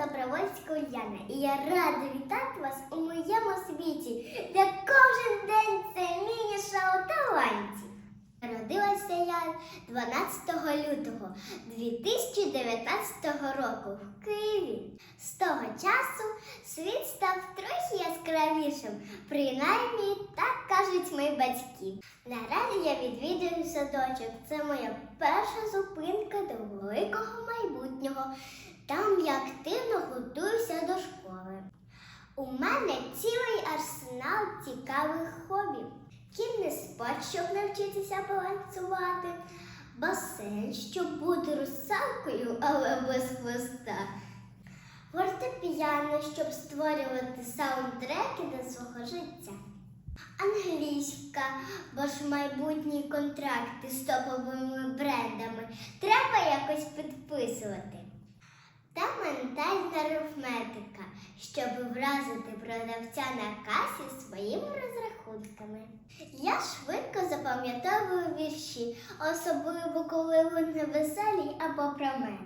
Добровольська Уляна, і я рада вітати вас у моєму світі, де кожен день це міні-шоу талантів. Народилася я 12 лютого 2019 року в Києві. З того часу світ став трохи яскравішим, принаймні так кажуть мої батьки. Наразі я відвідую садочок. Це моя перша зупинка до великого майбутнього. Там я активно готуюся до школи. У мене цілий арсенал цікавих хобі. Кінний спорт, щоб навчитися балансувати, басейн, щоб бути русалкою, але без хвоста. Фортепіано, щоб створювати саундтреки до свого життя. Англійська, бо ж майбутні контракти з топовими брендами треба якось підписувати. Та щоб вразити продавця на касі своїми розрахунками. Я швидко запам'ятовую вірші, особливо коли вони веселі або про мене.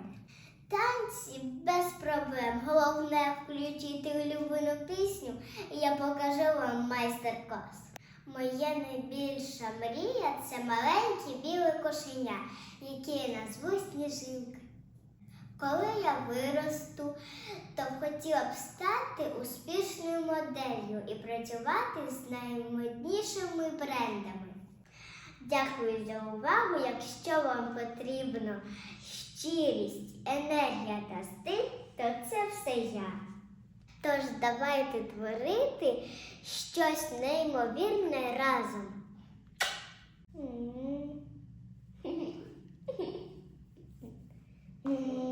Танці без проблем. Головне включити улюблену пісню, і я покажу вам майстер-клас. Моя найбільша мрія це маленьке біле кошеня, яке я назву Сніжинка. Коли я виросту, то хотіла б стати успішною моделлю і працювати з наймоднішими брендами. Дякую за увагу. Якщо вам потрібно щирість, енергія та стиль, то це все я. Тож давайте творити щось неймовірне разом. М.